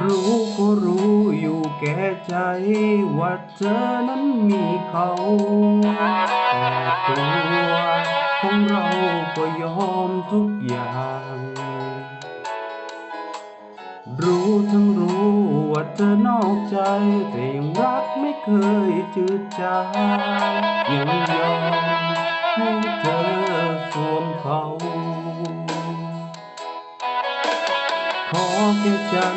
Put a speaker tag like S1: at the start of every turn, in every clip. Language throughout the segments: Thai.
S1: รู้ก็รู้อยู่แก่ใจว่าเธอนั้นมีเขาแต่ตัวของเราก็ยอมทุกอย่าง รู้ทั้งรู้ว่าเธอนอกใจ แต่ยังรักไม่เคยจืดจางยังยอมให้เธอ ขอแค่ฉัน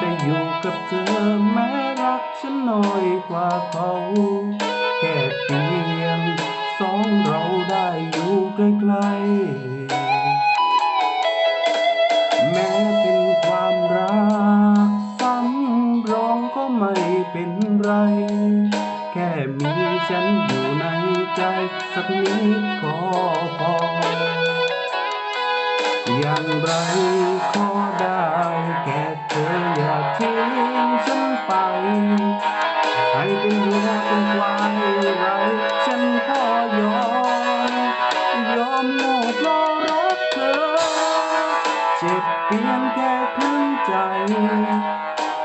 S1: ได้อยู่กับเธอแม้รักฉันน้อยกว่าเขาแค่เพียงสองเราได้อยู่ใกล้ๆแม้เป็นความรักซ้ำรองก็ไม่เป็นไร แค่มีฉันอยู่ในใจสักนิดก็พออย่างไรขอได้ ทิ้งฉันไป ให้เป็นวัวเป็นควายไรฉันก็ยอม ยอมโง่เพราะรักเธอ เจ็บเพียงแค่ครึ่งใจ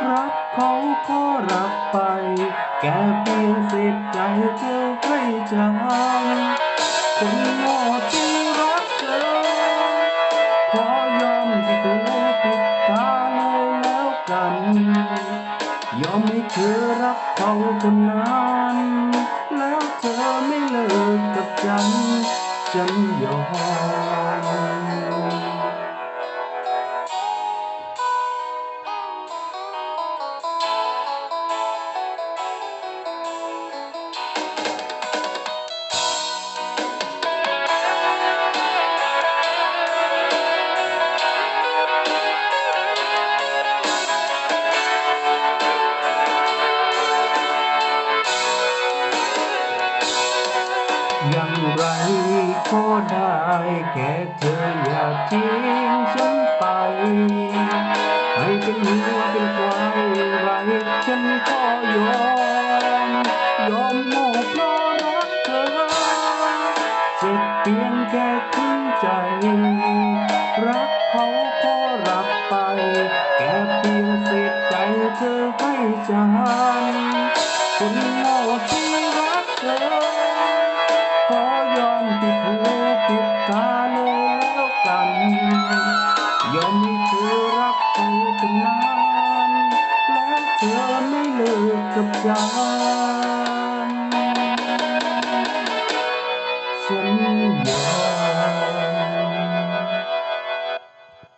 S1: รักเขาก็รักไปแค่เพียงเศษใจเธอให้จำคน ยอมให้เธอรักเขาคนนั้น แล้วเธอไม่เลิกกับฉัน ฉันยอม อย่างไรก็ได้แค่เธออย่าทิ้งฉันไป ให้เป็นหัวเป็นควายไรฉันก็ยอม ยอมโง่เพราะรักเธอเจ็บเพียงแค่ครึ่งใจ รักเขาก็รักไป แค่เพียงเศษใจเธอให้ฉันคน เลิ